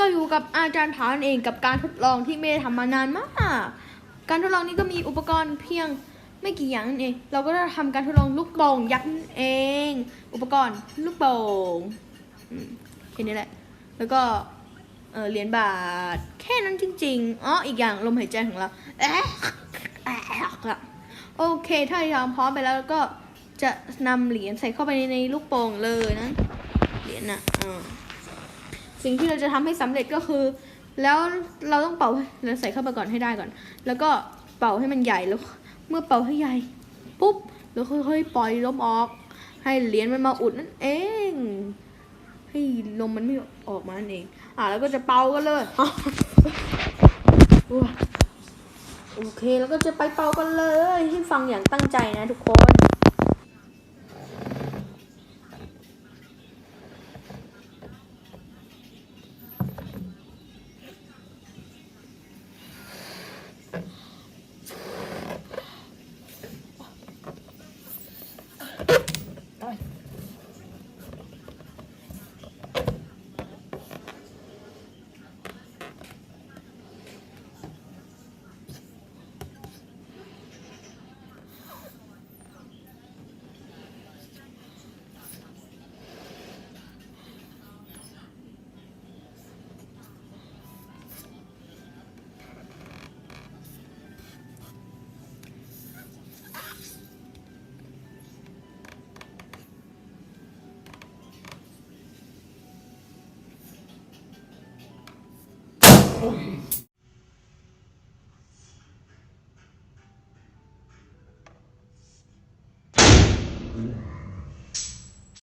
ก็อยู่กับอาจารย์ผานเองกับการทดลองที่เมย์ทำมานานมาก การทดลองนี้ก็มีอุปกรณ์เพียงไม่กี่อย่างนั่นเอง เราก็จะทำการทดลองลูกโป่งยักษ์นั่นเอง อุปกรณ์ลูกโป่งอืมแค่นี้แหละ แล้วก็เหรียญบาทแค่นั้นจริงๆอ๋ออีกอย่างลมหายใจของเราเอ๊ะแอะอะโอเค ถ้าเราพร้อมไปแล้วก็จะนำเหรียญใส่เข้าไปในลูกโป่งเลยนะ เหรียญน่ะอ่า สิ่งที่เราจะทำให้สำเร็จก็คือ แล้วเราต้องเป่าเราใส่เข้าไปก่อนให้ได้ก่อน แล้วก็เป่าให้มันใหญ่แล้ว เมื่อเป่าให้ใหญ่ปุ๊บแล้วค่อยๆปล่อยลมออก ให้เหรียญมันมาอุดนั่นเองให้ลมมันไม่ออกมานั่นเอง อะแล้วก็จะเป่ากันเลยโอเคแล้วก็จะไปเป่ากันเลยให้ฟังอย่างตั้งใจนะทุกคน português. Yeah.